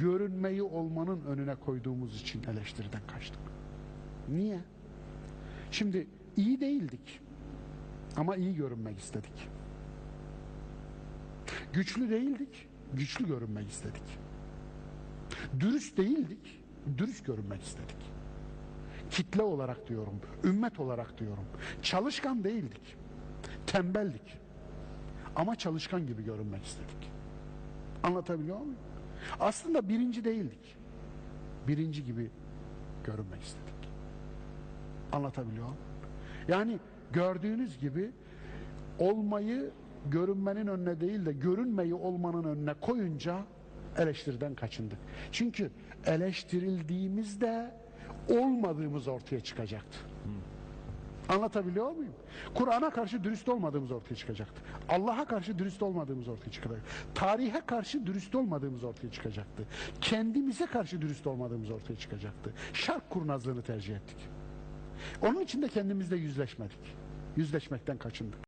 görünmeyi olmanın önüne koyduğumuz için eleştiriden kaçtık. Niye? Şimdi iyi değildik ama iyi görünmek istedik. Güçlü değildik, güçlü görünmek istedik. Dürüst değildik, dürüst görünmek istedik. Kitle olarak diyorum, ümmet olarak diyorum. Çalışkan değildik, tembeldik. Ama çalışkan gibi görünmek istedik. Anlatabiliyor muyum? Aslında birinci değildik. Birinci gibi görünmek istedik. Anlatabiliyor muyum? Yani gördüğünüz gibi olmayı görünmenin önüne değil de görünmeyi olmanın önüne koyunca eleştiriden kaçındık. Çünkü eleştirildiğimizde olmadığımız ortaya çıkacaktı. Anlatabiliyor muyum? Kur'an'a karşı dürüst olmadığımız ortaya çıkacaktı. Allah'a karşı dürüst olmadığımız ortaya çıkacaktı. Tarihe karşı dürüst olmadığımız ortaya çıkacaktı. Kendimize karşı dürüst olmadığımız ortaya çıkacaktı. Şark kurnazlığını tercih ettik. Onun için de kendimizle yüzleşmedik. Yüzleşmekten kaçındık.